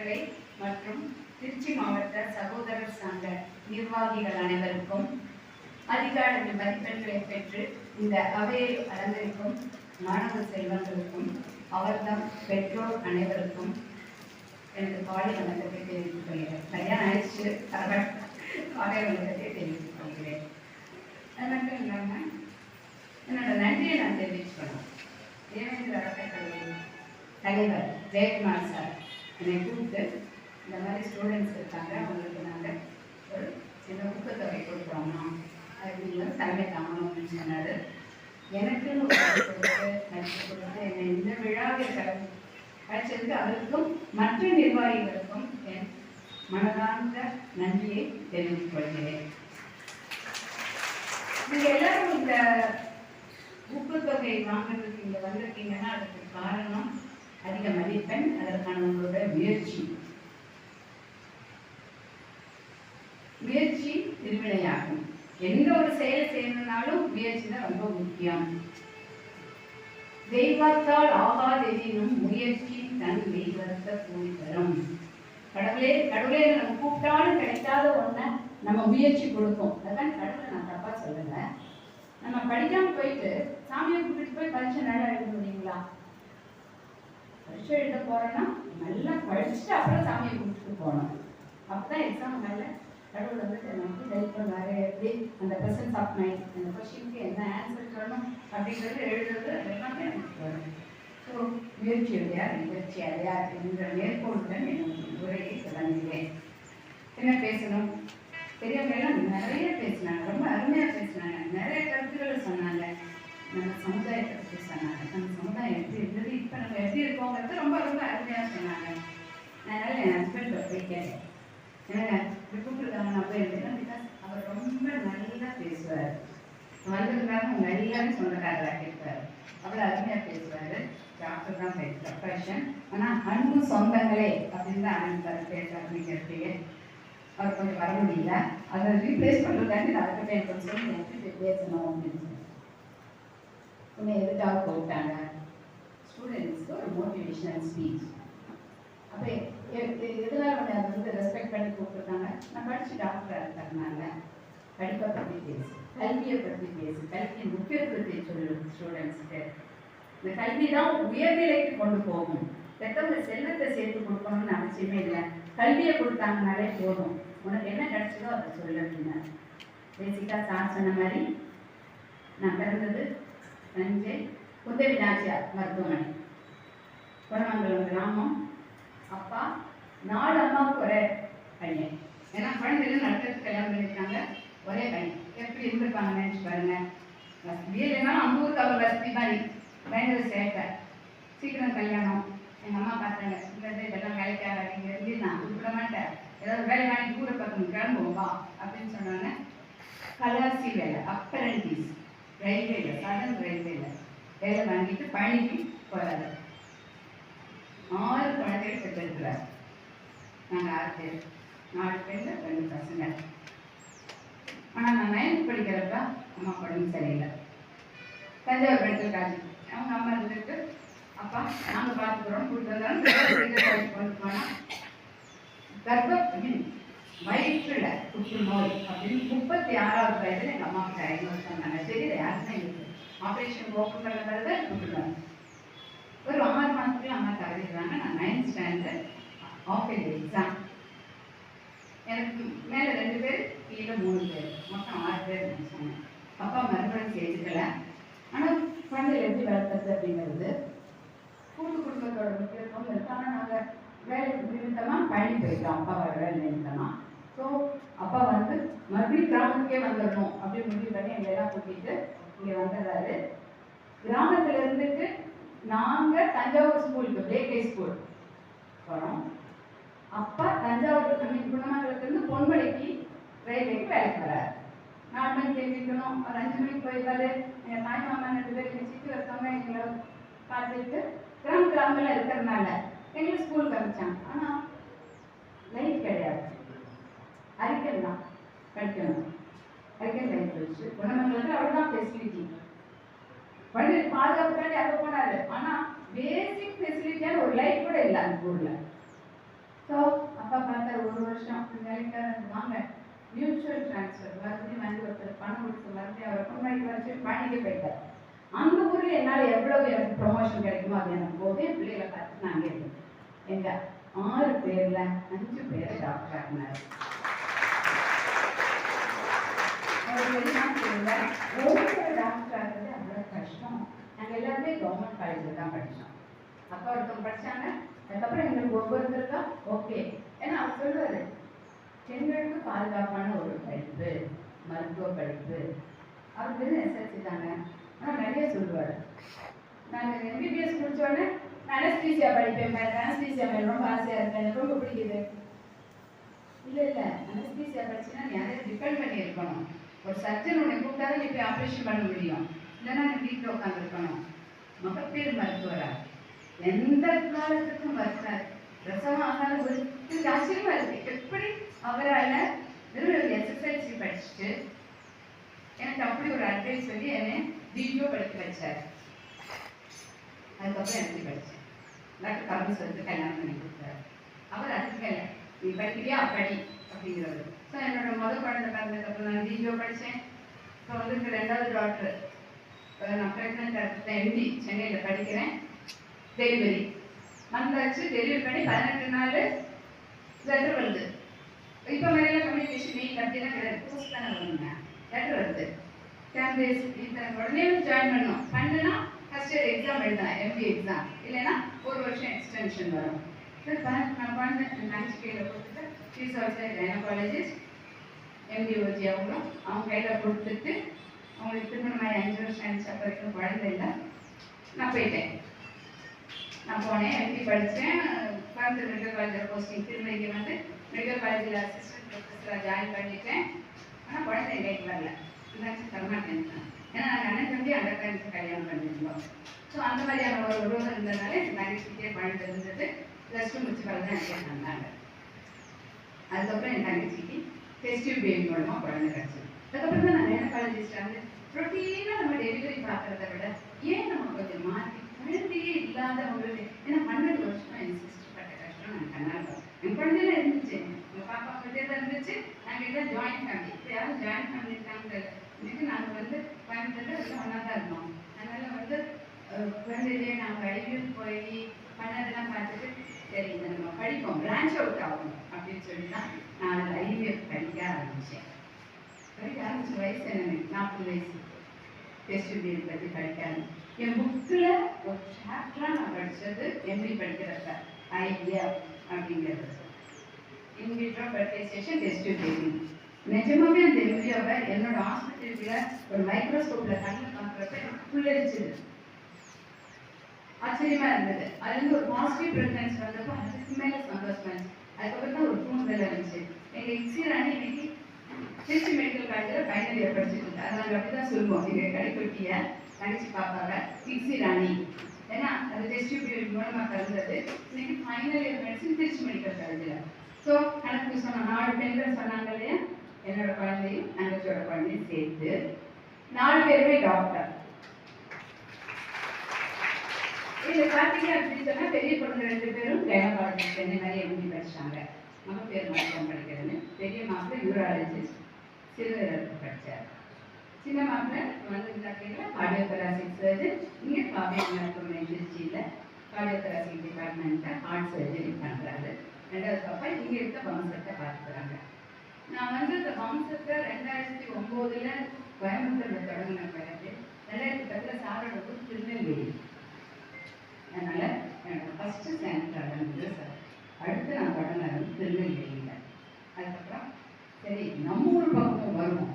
அறக்கட்டளை மற்றும் திருச்சி மாவட்ட சகோதரர் சங்க நிர்வாகிகள் அனைவருக்கும் அதிகாரி மதிப்பெண்களை பெற்று இந்த அவையை அலங்கரிக்கும் மாணவ செல்வங்களுக்கும் அவர்தம் பெற்றோர் அனைவருக்கும் எனது காலை வணக்கத்தை தெரிவித்துக் கொள்கிறேன். கல்யாணம் ஆயிடுச்சு. பாலை காலை வணக்கத்தை தெரிவித்துக் கொள்கிறேன். அது மட்டும் இல்லாமல் என்னோட நன்றியை நான் தெரிவிச்சுக்கணும். தேவேந்திர அறக்கட்டளை தலைவர் ஜெயக்குமார் சார். என்னை கூப்பிட்டு இந்த மாதிரி ஸ்டூடெண்ட்ஸ் இருக்காங்க அவங்களுக்கு நாங்கள் ஒரு சின்ன ஊக்கத்தொகை கொடுக்குறோம்மா அப்படின்னு தலைமை தாங்கணும் அப்படின்னு சொன்னார். எனக்குன்னு ஒரு கொடுத்து கொடுத்து என்னை இந்த விழாவில் கடந்து அழைச்சதுக்கு அவருக்கும் மற்ற நிர்வாகிகளுக்கும் என் மனதார்ந்த நன்றியை தெரிவித்துக் கொள்கிறேன். நீங்க எல்லாரும் இந்த ஊக்கத்தொகை வாங்குறதுக்கு இங்க வந்திருக்கீங்கன்னா அதுக்கு காரணம் அதிக மதிப்பெண் அதற்கான உங்களோட முயற்சி. முயற்சி திருவினையாகும். எந்த ஒரு செயலை செய்யணும்னாலும் முயற்சி தான் ரொம்ப முக்கியம். தெய்வத்தால் ஆகாதெனினும் முயற்சி தன் தெய்வத்தை கூறி தரும் கடவுளே கடவுளே நம்ம கூப்பிட்டாலும் கிடைக்காத ஒன்றை நம்ம முயற்சி கொடுக்கும் அதான் கடவுளை நான் தப்பா சொல்லலை. நம்ம படிக்காம போயிட்டு சாமியை கூப்பிட்டு போய் பரீட்சை நல்லா எழுத முடியுங்களா பரீட்சை எழுத போகிறோன்னா நல்லா படிச்சுட்டு அப்புறம் சாமியை கும்பிட்டு போகணும். அப்பதான் எக்ஸாம் மேலே கடவுள் வந்துட்டு நமக்கு ஹெல்ப் பண்ணுவாரு. எப்படி? அந்த பிரசன்ஸ் ஆஃப் மைண்ட் அந்த கொஸ்டினுக்கு என்ன ஆன்சர் சொல்லணும் அப்படிங்கிறது எழுதுறது எல்லாமே நமக்கு வரும். ஸோ முயற்சி அடையார் முயற்சி அடையார் என்ற மேற்கோளுடன் என்னுடைய உரையை தொடங்குகிறேன். என்ன பேசணும்? பெரியவங்க எல்லாம் நிறைய பேசினாங்க ரொம்ப அருமையாக பேசினாங்க. நிறைய கருத்துக்களை சொன்னாங்க. நம்ம சமுதாயத்தை பற்றி சொன்னாங்க. நம்ம சமுதாயம் எப்படி இருந்தது? இப்போ நம்ம எப்படி இருக்கோங்கிறது ரொம்ப ரொம்ப அருமையாக சொன்னாங்க. அதனால என் ஹஸ்பண்ட் போய் கேட்டேன். ஏன்னா கூப்பிட்டுருக்காங்க நான் போய் இருந்தேன் பிகாஸ் அவர் ரொம்ப நல்லா பேசுவார். வந்திருந்தாங்க உங்க எல்லாமே சொந்தக்காரராக கேட்பார். அவ்வளோ அருமையாக பேசுவார். டாக்டர் தான் ப்ரொஃபஷன் ஆனால் அன்பு சொந்தங்களே அப்படின்னு தான் ஆரம்பித்தார் பேச ஆரம்பிக்கிறதுக்கு. அவர் கொஞ்சம் வர முடியல. அதை ரீப்ளேஸ் பண்ணுறதுக்காண்டி நான் அதுக்கிட்ட எனக்கு கொஞ்சம் சொல்லி எனக்கு பேசணும் அப்படின்னு சொல்லி உன்னை எதுக்காக கூப்பிட்டாங்க ஸ்டூடெண்ட்ஸ்க்கு ஒரு மோட்டிவேஷனல் ஸ்பீச் அப்போ எதனால் உன்னை அதை வந்து ரெஸ்பெக்ட் பண்ணி கூப்பிட்ருக்காங்க நான் படித்து டாக்டராக இருக்கிறதுனால. படிப்பை பற்றி பேசு. கல்வியை பற்றி பேசு. கல்வியின் முக்கியத்துவத்தை சொல்லு ஸ்டூடெண்ட்ஸ்க்கு இந்த கல்வி தான் உயர்நிலைக்கு கொண்டு போகும். பெற்றவங்க செல்வத்தை சேர்த்து கொடுக்கணும்னு அவசியமே இல்லை. கல்வியை கொடுத்தாங்கனாலே போதும். உனக்கு என்ன கிடைச்சதோ அதை சொல்லு அப்படின்னா பேசிக்காக சார் சொன்ன மாதிரி நான் பிறந்தது தஞ்சை உதவி நாச்சியார் மருத்துவமனை. குணமங்கலம் கிராமம். அப்பா நாலு அம்மாவுக்கு ஒரே பையன். ஏன்னா குழந்தைகள் நடத்துறதுக்கு கல்யாணம் பண்ணியிருக்காங்க. ஒரே பையன். எப்படி இருந்திருப்பாங்க நினைச்சு பாருங்க. வசதியே இல்லைன்னா அந்த ஊருக்கு அவ்வளோ வசதி மாதிரி. பயங்கர சேட்டை. சீக்கிரம் கல்யாணம். எங்கள் அம்மா பார்த்தாங்க இந்த இதெல்லாம் வேலைக்கு ஆகாதீங்க இருந்து நான் கூப்பிட மாட்டேன். ஏதாவது வேலை வாங்கி கூட பார்க்கணும் கிளம்புவோம் வா அப்படின்னு சொன்னாங்க கலாசி வேலை அப்பரண்டிஸ் ரயில்வேல சடன் ரயில்வேல வேலை வாங்கிட்டு பழனிக்கு போறாரு. ஆறு குழந்தைகள் பெற்றிருக்கிறார் நாங்கள் ஆறு பேர். நாலு பேர்ல ரெண்டு பசங்க. ஆனால் நான் நைன்த் படிக்கிறப்ப அம்மா உடம்பு சரியில்லை. தஞ்சாவூர் மெடிக்கல் காலேஜ் அவங்க அம்மா இருந்துட்டு அப்பா நாங்கள் பார்த்துக்கிறோம். கூப்பிட்டு வந்தாலும் கொண்டு போனால் கர்ப்ப வயிற்றுல புற்றுநோய் அப்படின்னு முப்பத்தி ஆறாவது வயதுல எங்கள் அம்மாவுக்கு டயக்னோஸ் பண்ணாங்க. தெரியல யாருமே எங்களுக்கு? ஆப்ரேஷன் ஓப்பன் புற்றுநோய் ஒரு ஆறு மாதத்துக்கு அம்மா தவறிடுறாங்க. நான் நைன்த் ஸ்டாண்டர்ட் ஆஃப் எக்ஸாம் எனக்கு மேலே ரெண்டு பேர் கீழே மூணு பேர். மொத்தம் ஆறு பேர் நான் அப்பா மறுபடியும் சேர்த்துக்கல. ஆனால் குழந்தைகள் எப்படி வளர்த்தது அப்படிங்கிறது கூட்டு குடும்பத்தோட முக்கியத்துவம் இருக்கு ஆனால் நாங்கள் வேலைக்கு நிமித்தமாக பழனி போயிட்டோம். அப்பாவோட வேலை நிமித்தமாக ஸோ அப்பா வந்து மறுபடியும் கிராமத்துக்கே வந்துடணும் அப்படின்னு முடிவு பண்ணி எங்களை எல்லாம் கூட்டிட்டு இங்கே வந்துடுறாரு கிராமத்துல இருந்துட்டு நாங்கள் தஞ்சாவூர் ஸ்கூலுக்கு பிளேகே ஸ்கூல் போகிறோம் அப்பா தஞ்சாவூர் தமிழ் மீன் குணமங்கலத்துலேருந்து பொன்மலைக்கு ரயில்வேக்கு வேலைக்கு வராரு. நாலு மணிக்கு எழுந்திரிக்கணும் ஒரு அஞ்சு மணிக்கு போயிடுவாரு எங்கள் தாய் மாமா ரெண்டு பேர் எங்கள் சித்தி ஒருத்தவங்க எங்களை பார்த்துட்டு கிராம கிராமத்தில் இருக்கிறதுனால எங்களுக்கு ஸ்கூலுக்கு அனுப்பிச்சாங்க. ஆனால் லைஃப் கிடையாது. அறிக்கல் தான் படிக்கணும் அறிக்கல் லைஃப் வச்சு குணமங்களுக்கு அவ்வளோதான் ஃபெசிலிட்டி குழந்தை பாதுகாப்புக்காண்டி அங்கே போனாரு. ஆனால் பேசிக் ஃபெசிலிட்டியான ஒரு லைஃப் கூட இல்லை அந்த ஊரில். ஸோ அப்பா பக்கத்தில் ஒரு வருஷம் சார் வாங்க. மியூச்சுவல் டிரான்ஸ்ஃபர் மறுபடியும் வந்து ஒருத்தர் பணம் கொடுத்து மறுபடியும் அவர் முன்னாடி வச்சு பண்ணிட்டு போயிட்டார். அந்த ஊரில் என்னால் எவ்வளவு எனக்கு ப்ரொமோஷன் கிடைக்குமோ அது எனக்கு போது என் பிள்ளைகளை பார்த்து நான் அங்கே இருந்தேன். எங்கள் ஆறு பேரில் அஞ்சு பேர் டாக்டர் ஆகினார் ஒவ்வொரு டாக்டர் ஆகிறது அவ்வளோ கஷ்டம் நாங்கள் எல்லாருமே கவர்மெண்ட் காலேஜில் தான் படித்தோம் அப்பா ஒருத்தவங்க படித்தாங்க அதுக்கப்புறம் எங்களுக்கு ஒவ்வொருத்தருக்கும் ஓகே ஏன்னா அவர் சொல்லுவார் பெண்களுக்கு பாதுகாப்பான ஒரு படிப்பு மருத்துவ படிப்பு அவர் வெறும் எஸ்எல்சி தாங்க ஆனால் நிறைய சொல்லுவார் நான் எம்பிபிஎஸ் முடிச்சோடனே அனஸ்தீசியா படிப்பேன் அனஸ்தீசியா மேல ரொம்ப ஆசையாக இருக்கேன் எனக்கு ரொம்ப பிடிக்குது இல்லை இல்லை அனஸ்தீசியா படிச்சுன்னா நீ அதை டிபெண்ட் பண்ணி இருக்கணும் ஒரு சர்ஜன் உன்னை கூப்பிட்டாதான் நீ போய் ஆப்ரேஷன் பண்ண முடியும். இல்லைன்னா நீ வீட்டில் உட்காந்துருக்கணும் மகப்பேறு மருத்துவரா? எந்த காலத்துக்கும் வருகிறார் பிரசவம் ஆகாத ஒரு ஆச்சரியமா இருக்கு. எப்படி அவரால் வெறும் எஸ்எஸ்எல்சி படிச்சுட்டு எனக்கு அப்படி ஒரு அட்வைஸ் சொல்லி என்னை வீடியோ படிக்க வச்சார். அதுக்கப்புறம் எனக்கு படித்தேன் டாக்டர் கரும்பு சொல்லிட்டு கல்யாணம் பண்ணி கொடுத்தாரு. அவர் அதுக்கு கல்யாணம் நீ படிக்கிறியா படி அப்படிங்கிறது ஸோ என்னோட முதல் குழந்தை பிறந்ததுக்கப்புறம் நான் வீடியோ படித்தேன் ஸோ வந்து இப்போ ரெண்டாவது டாக்டர் நான் ப்ரெக்னெண்ட்டாக இருக்கேன் எம்டி சென்னையில் படிக்கிறேன். டெலிவரி வந்தாச்சு டெலிவரி பண்ணி பதினெட்டு நாள் லெட்டர் வருது. இப்போ மாதிரிலாம் கம்யூனிகேஷன் மெயில் அப்படிலாம் கிடையாது. போஸ்ட் தானே வருங்க. லெட்டர் வருது. டென் டேஸ் இத்தனை உடனே ஜாயின் பண்ணோம் பண்ணுனா ஃபர்ஸ்ட் இயர் எக்ஸாம் எழுதலாம் எம்பி எக்ஸாம் இல்லைன்னா ஒரு வருஷம் எக்ஸ்டென்ஷன் வரும். சார் நான் குழந்தை லஞ்ச் கையில் கொடுத்துட்டு ஃபீஸ் ஆல்சோ கைனகாலஜிஸ்ட் எம்பிஓஜி அவங்களும் அவங்க கையில் கொடுத்துட்டு அவங்களுக்கு திருமணமாகி அஞ்சு வருஷம் ஆயிடுச்சு அப்போ வரைக்கும் குழந்தை இல்லை. நான் போயிட்டேன். நான் போனேன் எம்பி படித்தேன் கோயம்புத்தூர் மெடிக்கல் காலேஜில் போஸ்டிங் திருநெல்வேலி வந்து மெடிக்கல் காலேஜில் அசிஸ்டன்ட் ப்ரொஃபஸராக ஜாயின் பண்ணிட்டேன். ஆனால் குழந்தை எங்களுக்கு வரல. என்னாச்சும் தரமாட்டேன் ஏன்னா நாங்கள் அண்ணன் தம்பி அந்த டைம்ஸ் கல்யாணம் பண்ணியிருந்தோம். ஸோ அந்த மாதிரியான ஒரு உருவம் இருந்ததுனால எனக்கு நகைச்சிட்டே குழந்தை இருந்தது ப்ளஸ் டூ முடிச்சு பிறகு தான் எனக்கு தந்தாங்க அதுக்கப்புறம் என் தங்கச்சிக்கு டெஸ்டிவ் பேபி மூலமாக குழந்தை கிடச்சிது. அதுக்கப்புறம் தான் நான் என்ன வந்து ரொட்டீனாக நம்ம டெலிவரி பார்க்குறத விட ஏன் நம்ம கொஞ்சம் மாற்றி குழந்தையே இல்லாதவங்களுக்கு ஏன்னா பன்னெண்டு வருஷம் என் சிஸ்டர் பட்ட கஷ்டம் நான் கண்ணால் பார்த்தேன். என் குழந்தையில இருந்துச்சு. எங்கள் பாப்பா கிட்டே தான் இருந்துச்சு. நாங்கள் எல்லாம் ஜாயின் ஃபேமிலி இப்போ யாரும் ஜாயின் ஃபேமிலி இருக்காங்க இதுக்கு நாங்கள் வந்து கோயம்புத்தூர்ல ஒன்றா தான் இருந்தோம் அதனால் வந்து குழந்தையிலே நாங்கள் ஐவிஎஃப் போய் பண்ணதெல்லாம் பார்த்துட்டு சரி இதை நம்ம படிப்போம். பிரான்ச் அவுட் ஆகணும் அப்படின்னு சொல்லி தான் நான் அதில் ஐவிஎஃப் படிக்க ஆரம்பித்தேன் படிக்க ஆரம்பிச்ச வயசு என்ன நாற்பது வயசு. டெஸ்ட் பீரியட் பற்றி படிக்காது என் புக்கில் ஒரு சாப்டராக நான் படித்தது எம்பி படிக்கிறப்ப ஐவிஎஃப் அப்படிங்கிறது இன்விட்ரோ ஃபெர்டிலைசேஷன் டெஸ்ட் பேபி நிஜமாவே அந்த எம்பியாவை என்னோட ஹாஸ்பிட்டலுக்குள்ள ஒரு மைக்ரோஸ்கோப்பில் கண்ணில் பார்க்குறப்ப எனக்கு புல்லரிச்சுது. ஆச்சரியமா இருந்தது அது வந்து ஒரு பாசிட்டிவ் ப்ரெசன்ஸ் வந்தப்போ அதுக்கு மேல சந்தோஷமா இருந்துச்சு. அதுக்கப்புறம் தான் ஒரு தூண்டுதல் இருந்துச்சு. எங்க இக்ஸி ராணி இன்னைக்கு திருச்சி மெடிக்கல் காலேஜில் ஃபைனல் இயர் படிச்சுட்டு இருக்கு அதை நாங்கள் அப்படி தான் சொல்லுவோம். எங்கள் கடைக்குட்டியை தங்கச்சி பார்ப்பாங்க. இக்ஸி ராணி. ஏன்னா அது டெஸ்ட் டியூப் மூலமா கலந்தது. இன்னைக்கு final year medicine Trichy medical காலேஜில் ஸோ எனக்கு சொன்ன நாலு பெண்கள் சொன்னாங்க இல்லையா? என்னோட குழந்தையும் தங்கச்சியோட குழந்தையும் சேர்த்து நாலு பேருமே டாக்டர் இது பார்த்தீங்க அப்படின்னு சொன்னா பெரிய பொண்ணு ரெண்டு பேரும் கைனகாலஜிஸ்ட் சென்னை மாதிரி எம்பி படிச்சாங்க மகப்பேர் மருத்துவம் படிக்கிறேன்னு பெரிய மாப்பிள்ள யூராலஜிஸ்ட் சிறுநீரகத்து படித்தார் சின்ன மாப்பிள்ள வந்து இந்த கார்டியோதராசிக் சர்ஜன் இங்கே காவிய மருத்துவமனை திருச்சியில் கார்டியோதராசிக் டிபார்ட்மெண்ட்டில் ஹார்ட் சர்ஜரி பண்ணுறாரு ரெண்டாவது பாப்பா இங்கே இருக்க வம்சத்தை பார்த்துக்கிறாங்க நான் வந்து இந்த வம்சத்தை ரெண்டாயிரத்தி ஒம்போதில் கோயம்புத்தூரில் தொடங்கின பிறகு ரெண்டாயிரத்தி பத்தில் சாரோட திருநெல்வேலி அதனால என்னோட ஃபஸ்ட்டு சென்டர் வந்து சார் அடுத்து நான் தொடங்கினது திருநெல்வேலியில் அதுக்கப்புறம் சரி நம்ம ஊர் பக்கமும் வருவோம்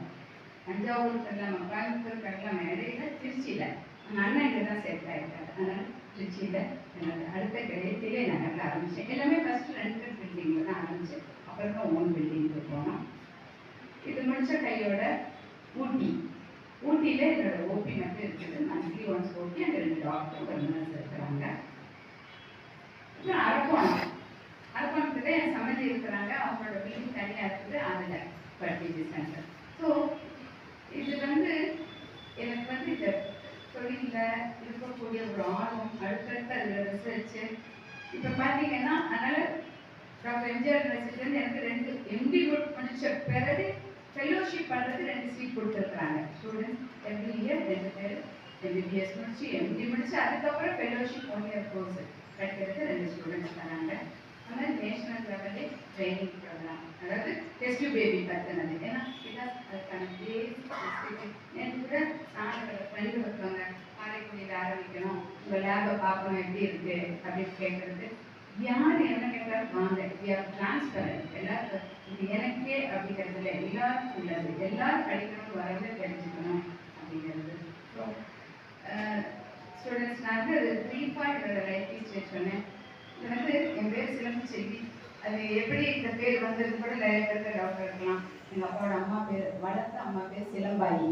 தஞ்சாவூர் கட்டலாம் கோயம்புத்தூர் கட்டலாம் இடையில திருச்சியில் எங்கள் அண்ணன் இங்கே தான் செட் ஆகிட்டார் அதனால திருச்சியில் என்னோட அடுத்த கிடையத்திலே நகரில் ஆரம்பித்தேன் எல்லாமே ஃபஸ்ட்டு ரெண்டு பில்டிங்கில் தான் ஆரம்பித்தேன் அப்புறம் தான் ஓன் பில்டிங்க்கு போனோம் இது கையோட ஊட்டி. ஊட்டியில் என்னோட ஓபி மட்டும் இருக்குது. மந்த்லி ஒன்ஸ் ஓபி அங்கே ரெண்டு டாக்டர் ஒரு நர்ஸ் இருக்கிறாங்க. அப்புறம் அரக்கோணம். அரக்கோணத்துல என் சம்மதி இருக்கிறாங்க. அவங்களோட வீடு தனியாக இருக்குது. அதில் பர்டிஜி சென்டர் ஸோ இது வந்து எனக்கு வந்து இந்த தொழிலில் இருக்கக்கூடிய ஒரு ஆர்வம் அடுத்தடுத்த அதில் ரிசர்ச்சு இப்போ பார்த்தீங்கன்னா அதனால் டாக்டர் எம்ஜிஆர் யூனிவர்சிட்டிலேருந்து எனக்கு ரெண்டு எம்டி முடிச்ச முடிச்ச பிறகு ஃபெல்லோஷிப் பண்ணுறது ரெண்டு சீட் கொடுத்துருக்குறாங்க. ஸ்டூடெண்ட் எவ்ரி இயர் ரெண்டு பேர் எம்பிபிஎஸ் முடிச்சு எம்டி முடிச்சு அதுக்கப்புறம் ஃபெல்லோஷிப் ஒன் இயர் கோர்ஸ் கிடைக்கிறது ரெண்டு ஸ்டூடெண்ட்ஸ் தராங்க. ஆனால் நேஷனல் லெவலே ட்ரைனிங் ப்ரோக்ராம் அதாவது டெஸ்ட் பேபி பற்றினது ஏன்னா அதுக்கான பேசிக் நேற்று கூட சாணத்தில் ஃப்ரெண்டு ஒருத்தவங்க காரைக்குடியில் ஆரம்பிக்கணும். உங்கள் லேபை பார்க்கணும் எப்படி இருக்குது அப்படின்னு கேட்குறது யார் என்ன கேட்டாலும் வாங்க டிரான்ஸ்பரண்ட் எல்லாருக்கும் இது எனக்கே அப்படிங்கிறதுல எல்லாருக்கும் உள்ளது. எல்லாரும் படிக்கணும் வரது தெரிஞ்சுக்கணும் அப்படிங்கிறது. ஸ்டூடெண்ட்ஸ் நான் வந்து ப்ரீஃபாக ரைட்டிங் ஸ்டேட் சொன்னேன். இது வந்து என் பேர் சிலம்பு செல்வி அது எப்படி இந்த பேர் வந்தது கூட நிறைய பேருக்கு டாக்டர் இருக்கலாம். எங்கள் அப்பாவோட அம்மா பேர் வளர்த்த அம்மா பேர் சிலம்பாயி.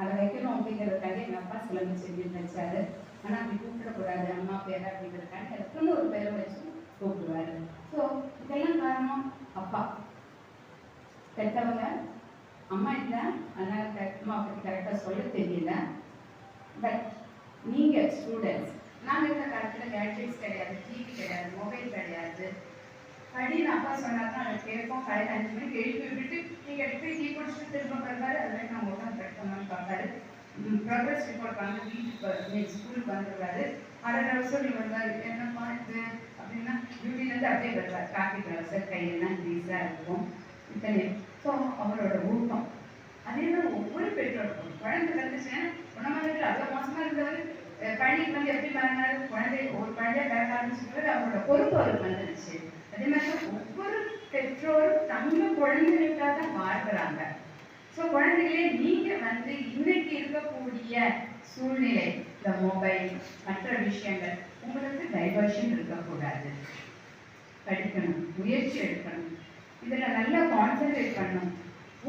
அதை வைக்கணும் அப்படிங்கிறதுக்காக எங்கள் அப்பா சிலம்பு செல்வின்னு வச்சாரு. ஆனால் அப்படி கூப்பிடக்கூடாது அம்மா பேர் அப்படிங்கிறதுக்காக எனக்குன்னு ஒரு பேரை வச்சு கூப்பிடுவாரு. ஸோ இதெல்லாம் காரணம் அப்பா. பெற்றவங்க அம்மா இல்லை அதனால் அம்மா பற்றி கரெக்டாக சொல்ல தெரியல. பட் நீங்கள் ஸ்டூடெண்ட்ஸ் நாங்கள் இருந்த காலத்தில் கேட்ஜெட்ஸ் கிடையாது டிவி கிடையாது மொபைல் கிடையாது. அப்படின்னு அப்பா சொன்னாருன்னா அதை கேட்போம். காலையில் அஞ்சு மணிக்கு எழுப்பி விட்டுட்டு நீங்கள் எடுத்து டீ குடிச்சிட்டு திரும்ப வருவாரு. அதில் நான் உட்காந்து படிக்கணும்னு பார்ப்பாரு. ப்ராக்ரஸ் ரிப்போர்ட் வாங்க வீட்டுக்கு ஸ்கூலுக்கு வந்துடுறாரு அரை நிமிஷம் நீ வருவார் என்னம்மா இது? அப்படின்னா டியூட்டிலேருந்து அப்படியே வருவார் டிராஃபிக் கலர் கையெல்லாம் க்ரீஸாக இருக்கும். இத்தனை ஸோ அவரோட ஊக்கம். அதே மாதிரி ஒவ்வொரு பெற்றோருக்கும். குழந்தை வந்துச்சுன்னா குணமகத்தில் அவ்வளோ மோசமாக இருந்தவர் பழனிக்கு வந்து எப்படி மாறினாரு? குழந்தை ஒரு பழைய பிறக்க ஆரம்பிச்சுட்டு அவரோட பொறுப்பு அவருக்கு வந்துருச்சு. அதே மாதிரி ஒவ்வொரு பெற்றோரும் தங்க குழந்தைகளுக்காக தான் வாழ்கிறாங்க ஸோ குழந்தைகளே நீங்கள் வந்து இன்னைக்கு இருக்கக்கூடிய சூழ்நிலை இந்த மொபைல் மற்ற விஷயங்கள் உங்களுக்கு டைவர்ஷன் இருக்கக்கூடாது. படிக்கணும் முயற்சி எடுக்கணும். இதில் நல்லா கான்சென்ட்ரேட் பண்ணணும்.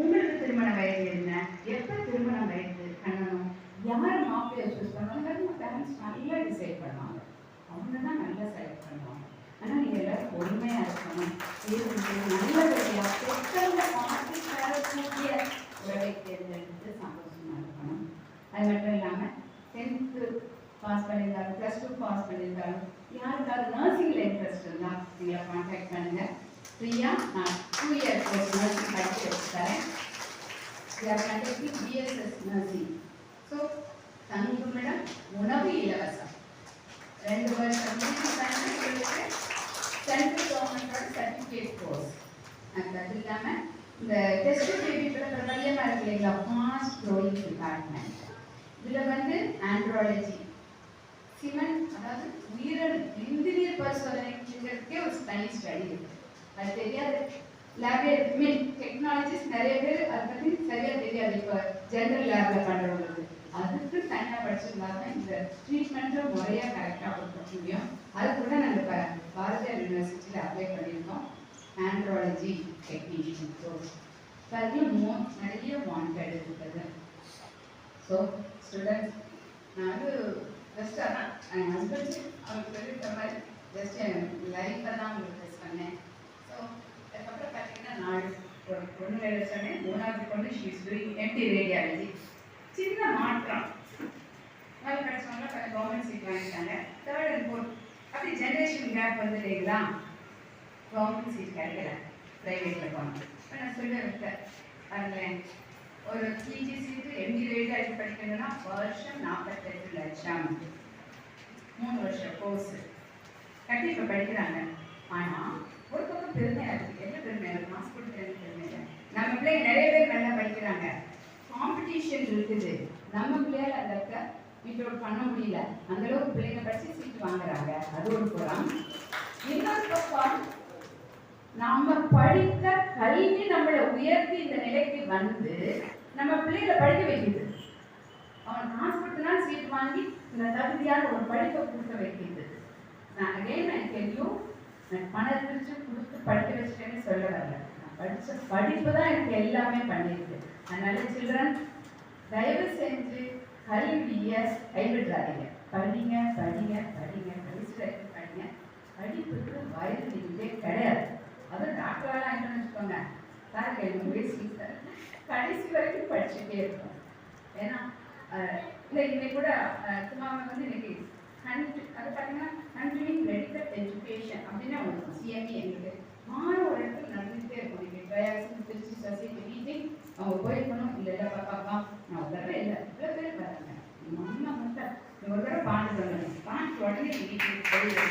உங்களுக்கு திருமண வயது என்ன? எப்போ திருமண வயது பண்ணணும்? யார் மாப்பிள்ளைய சூஸ் பண்ணணும்? நம்ம பேரண்ட்ஸ் நல்லா டிசைட் பண்ணுவாங்க. அவங்க தான் நல்லா செலக்ட் பண்ணுவாங்க. ஆனால் நீங்கள் எல்லோரும் பொறுமையாக இருக்கணும். இருந்து பெற்றவங்க பார்த்து உறவை தேர்ந்தெடுத்து சந்தோஷமா இருக்கணும் அது மட்டும் இல்லாம டென்த்து பாஸ் பண்ணியிருந்தாலும் ப்ளஸ் டூ பாஸ் பண்ணியிருந்தாலும் யாருக்காவது நர்சிங்கில் இன்ட்ரெஸ்ட் இருந்தால் எங்களை காண்டாக்ட் பண்ணுங்க ஃப்ரீயாக நான் டூ இயர் கோர்ஸ் நர்சிங் படித்து வச்சுத்தரேன் we are conducting BSS nursing. So, தங்குமிடம் உணவு இலவசம் ரெண்டு வருஷம் முடிச்சு சென்ட்ரல் கவர்மெண்டோட சர்டிஃபிகேட் கோர்ஸ் அது அது இல்லாமல் இந்த டெஸ்ட் பேபி பிரபலியமாக இருக்கு இல்லைங்களா ஃபாஸ்ட் க்ரோயிங் டிபார்ட்மெண்ட் இதில் வந்து ஆண்ட்ராலஜி சிமெண்ட் அதாவது உயிரல் இந்திரிய பரிசோதனைங்கிறதுக்கே ஒரு தனி ஸ்டடி இருக்கு. அது தெரியாது. லேபே மீன் டெக்னாலஜிஸ் நிறைய பேர் அதை பற்றி சரியா தெரியாது. இப்போ ஜென்ரல் லேப்ல பண்ணுறவங்களுக்கு அதுக்கு தனியாக படிச்சிருந்தா தான் இந்த ட்ரீட்மெண்ட்டை முறையாக கரெக்டாக கொடுக்க முடியும். அது கூட நாங்கள் பாரதியார் யூனிவர்சிட்டியில் அப்ளை பண்ணியிருக்கோம். ஆண்ட்ராலஜி டெக்னீஷியன் கோர்ஸ் இப்போ நிறைய வாண்டட் இருக்குது. ஸோ ஸ்டூடெண்ட்ஸ் நான் வந்து ஜஸ்ட் அதான் என் ஹஸ்பண்ட் அவருக்கு சொல்லிட்ட மாதிரி ஜஸ்ட் என் லைஃப்பை தான் உங்களுக்கு டெஸ்ட் பண்ணேன். ஸோ அதுக்கப்புறம் பார்த்தீங்கன்னா நாலு ஒரு பொண்ணு வேலை சொன்னேன். மூணாவது பொண்ணு ஷீஸ் டூயிங் எம்டி ரேடியாலஜி சின்ன மாற்றம். நல்லா கிடைச்சவங்க கவர்மெண்ட் சீட் வாங்கிட்டாங்க. தேர்ட் அண்ட் ஃபோர்த் அப்படி ஜென்ரேஷன் கேப் வந்து இல்லைங்களா கவர்மெண்ட் சீட் கிடைக்கல ப்ரைவேட்டில் போனோம் இப்போ நான் சொல்லுவேன் விட்டேன் பாருங்களேன் ஒரு பிஜி சீட்டு எம்டி ரேடியாலஜி படிக்கணும்னா வருஷம் நாற்பத்தெட்டு லட்சம் மூணு வருஷம் கோர்ஸ் கட்டி இப்போ படிக்கிறாங்க ஆனால் ஒரு பக்கம் பெருமையாக இருக்குது என்ன பெருமையாக இருக்குது மாசு கொடுக்குறது பெருமையாக நம்ம பிள்ளைங்க நிறைய பேர் நல்லா படிக்கிறாங்க காம்படிஷன் இருக்குது நம்ம பிள்ளையால் அந்த இடத்த பண்ண முடியல அந்த அளவுக்கு பிள்ளைங்க படிச்சு சீட் வாங்குறாங்க அது ஒரு புறம் இன்னொரு பக்கம் நம்ம படித்த கல்வி நம்மளை உயர்த்தி இந்த நிலைக்கு வந்து நம்ம பிள்ளைகளை படிக்க வைக்குது. அவன் ஹாஸ்பிட்டலாம் சீட் வாங்கி இந்த தகுதியான ஒரு படிப்பை கொடுக்க வைக்கிறது நான் அகைன் நான் தெரியும் நான் பணம் பிரித்து கொடுத்து படிக்க வச்சிட்டேன்னு சொல்ல வரல. நான் படித்த படிப்பு தான் எனக்கு எல்லாமே பண்ணியிருக்கு. அதனால சில்ட்ரன் தயவு செஞ்சு கல்வியை கைவிடுறாதீங்க படிங்க படிங்க படிங்க படிச்சு படிங்க. படிப்புக்கு வயது இங்கே கிடையாது. அதுவும் டாக்டர் வேலை ஆகிட்டோம்னு வச்சுக்கோங்க சார் எனக்கு பேசி சார் கடைசி வரைக்கும் படிச்சுட்டே இருக்கும் ஏன்னா இல்லை இன்னைக்கு கூட அஹ், குமாரன் வந்து இன்னைக்கு கண்ட்ரி அது பார்த்தீங்கன்னா கண்டினியூ மெடிக்கல் எஜுகேஷன் அப்படின்னா ஒன்று சிஎம்இ எங்களுக்கு மாற ஒரு இடத்துல நடந்துகிட்டே இருக்கும் இன்னைக்கு டயாலிசிஸ் திருச்சி அவங்க போயிருக்கணும். இல்லை இல்லை பாப்பாப்பா நான் ஒரு தடவை இல்லை. இவ்வளோ பேர் வராங்க நம்ம அம்மா மட்டும். ஒரு தடவை பாண்டு சொல்லணும் பாண்டு உடனே வீட்டுக்கு போயிடுது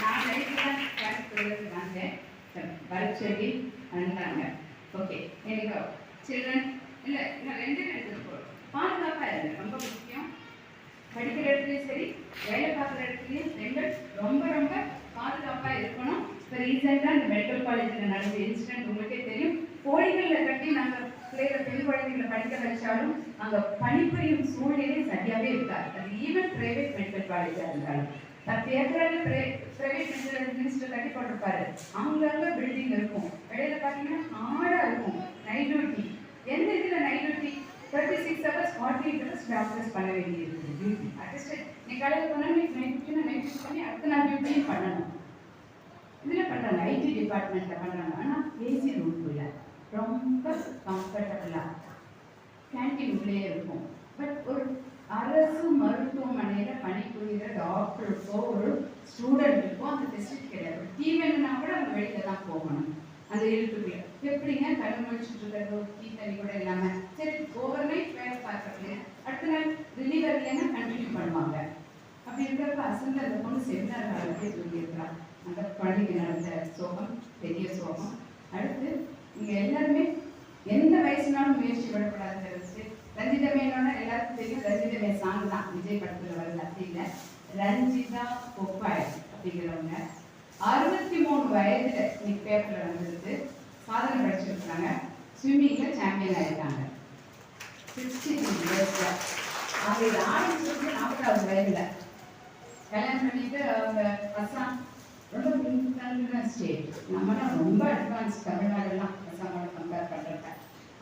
நான் நைட்டு தான் கிளாஸ் வந்தேன் வர சொல்லி ஓகே எனக்கு சில்ட்ரன் இல்லை நான் ரெண்டு ரெண்டு போகிறோம் பாதுகாப்பாக இருங்க ரொம்ப முக்கியம். படிக்கிற இடத்துலையும் சரி வேலை பார்க்குற இடத்துலையும் ரெண்டு ரொம்ப ரொம்ப பாதுகாப்பாக இருக்கணும். இப்போ ரீசெண்டாக இந்த மெடிக்கல் காலேஜில் நடந்த இன்சிடென்ட் உங்களுக்கே தெரியும். கோழிகளில் கட்டி நாங்கள் பிள்ளைகளை பெண் குழந்தைகளை படிக்க வச்சாலும் அங்கே பணிபுரியும் சூழ்நிலை சரியாகவே இருக்காது. அது ஈவன் பிரைவேட் மெடிக்கல் காலேஜாக இருந்தாலும். பத்து ஏக்கரால பிரைவேட் மினிஸ்டர் கட்டி போட்டிருப்பாரு. அங்கங்க பில்டிங் இருக்கும். இடையில பார்த்தீங்கன்னா ஆடாக இருக்கும். நைட் டியூட்டி எந்த இதில் night duty thirty six hours forty eight hours doctors பண்ண வேண்டியது டியூட்டி நீ காலையில் போனால் நீ நைட் டியூட்டி நைட் டியூட்டி பண்ணி அடுத்த நாள் டியூட்டியும் பண்ணணும். இதில் பண்ணுறாங்க ஐடி டிபார்ட்மெண்ட்டில் பண்ணுறாங்க ஆனால் ஏசி ரூம்குள்ள ரொம்ப கம்ஃபர்டபுளாக கேன்டீன் உள்ளே இருக்கும். பட் ஒரு அரசு மருத்துவமனையில் பணிபுரிகிற டாக்டருக்கோ ஒரு ஸ்டூடெண்ட்டுக்கோ அந்த ஃபெசிலிட்டி கிடையாது. தீவனா கூட அவங்க வெளியில தான் போகணும். அந்த இருக்குள்ள எப்படிங்க கண்ணு முடிச்சுட்டு இருக்கிறது? டீ தண்ணி கூட இல்லாமல் சரி ஓவர் நைட் வேலை பார்க்கறீங்க அடுத்த நாள் ரிலீவ் இல்லைன்னா கண்டினியூ பண்ணுவாங்க. அப்படி இருக்கிறப்ப அசந்த அந்த பொண்ணு செமினார் காலத்தையே சொல்லியிருக்கிறான் அந்த குழந்தைக்கு நடந்த சோகம் பெரிய சோகம். அடுத்து இங்கே எல்லாருமே எந்த வயசுனாலும் முயற்சி விடக்கூடாது எல்லாருக்கும் தெரியும் ரஞ்சித மே சாங் தான். விஜய் படத்தில் வருது அப்படி ரஞ்சிதா பொப்பாய் அப்படிங்கிறவங்க. அறுபத்தி மூணு வயதுல இன்னைக்கு பேப்பர்ல வந்திருக்கு. சாதனை படிச்சிருக்காங்க ஸ்விம்மிங்ல சாம்பியன் ஆயிருக்காங்க. சிக்ஸ்டி த்ரீ இயர்ஸ்ல அவங்க இது ஆரம்பிச்சது நாற்பதாவது வயதுல. கல்யாணம் பண்ணிட்டு அவங்க அஸ்ஸாம் ரொம்ப ஸ்டேட் நம்மலாம் ரொம்ப அட்வான்ஸ் தமிழ்நாடுலாம் அஸ்ஸாமோட கம்பேர் பண்ணுறப்ப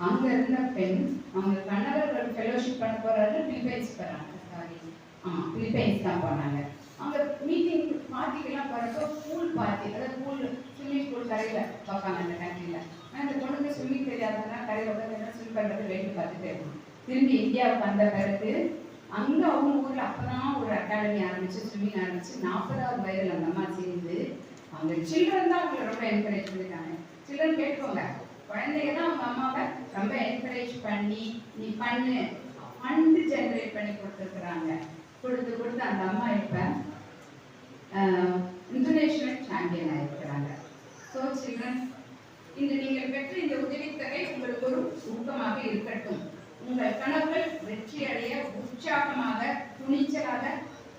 அங்க இருந்த பெண் அவங்க கணவர் ஃபெலோஷிப் பண்ண போறாரு பிலிப்பைன்ஸ் போறாங்க. சாரி ஆமா பிலிப்பைன்ஸ் தான் போனாங்க. அங்க மீட்டிங் பார்ட்டிக்கெல்லாம் போறப்போ பூல் பார்ட்டி அதாவது பூல் ஸ்விம்மிங் பூல் கரையில பார்ப்பாங்க அந்த கண்ட்ரியில் அந்த பொண்ணுங்க ஸ்விம்மிங் தெரியாதவங்க கரையில் உட்காந்து ஸ்விம் பண்றது வேண்டி பார்த்துட்டே இருக்கணும் திரும்பி இந்தியாவுக்கு வந்த பிறகு அங்க அவங்க ஊர்ல அப்பதான் ஒரு அகாடமி ஆரம்பிச்சு ஸ்விம்மிங் ஆரம்பிச்சு நாற்பதாவது வயதுல அந்த அம்மா சேர்ந்து அவங்க சில்ட்ரன் தான் அவங்களை ரொம்ப என்கரேஜ் பண்ணிருக்காங்க சில்ட்ரன் கேட்டுக்கோங்க. குழந்தைங்க தான் அவங்க அம்மாவை ரொம்ப என்கரேஜ் பண்ணி நீ பண்ணு. ஃபண்டு ஜெனரேட் பண்ணி கொடுத்துருக்குறாங்க. கொடுத்து கொடுத்து அந்த அம்மா இப்போ இன்டர்நேஷனல் சாம்பியன் ஆகிருக்கிறாங்க ஸோ சில்ட்ரன்ஸ் இந்த நீங்கள் பெற்ற இந்த உதவித்தொகை உங்களுக்கு ஒரு ஊக்கமாக இருக்கட்டும். உங்கள் கனவுகள் வெற்றி அடைய உற்சாகமாக துணிச்சலாக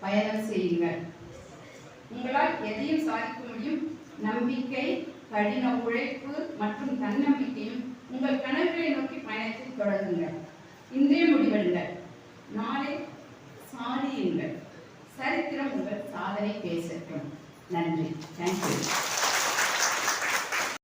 பயணம் செய்யுங்கள். உங்களால் எதையும் சாதிக்க முடியும். நம்பிக்கை கடின உழைப்பு மற்றும் தன்னம்பிக்கையும் உங்கள் கனவுகளை நோக்கி பயணத்தை தொடங்குங்கள். இன்றைய முடிவெடுங்கள் நாளை சாதியுங்கள் சரித்திரம் உங்கள் சாதனை பேசட்டும். நன்றி. தேங்க்யூ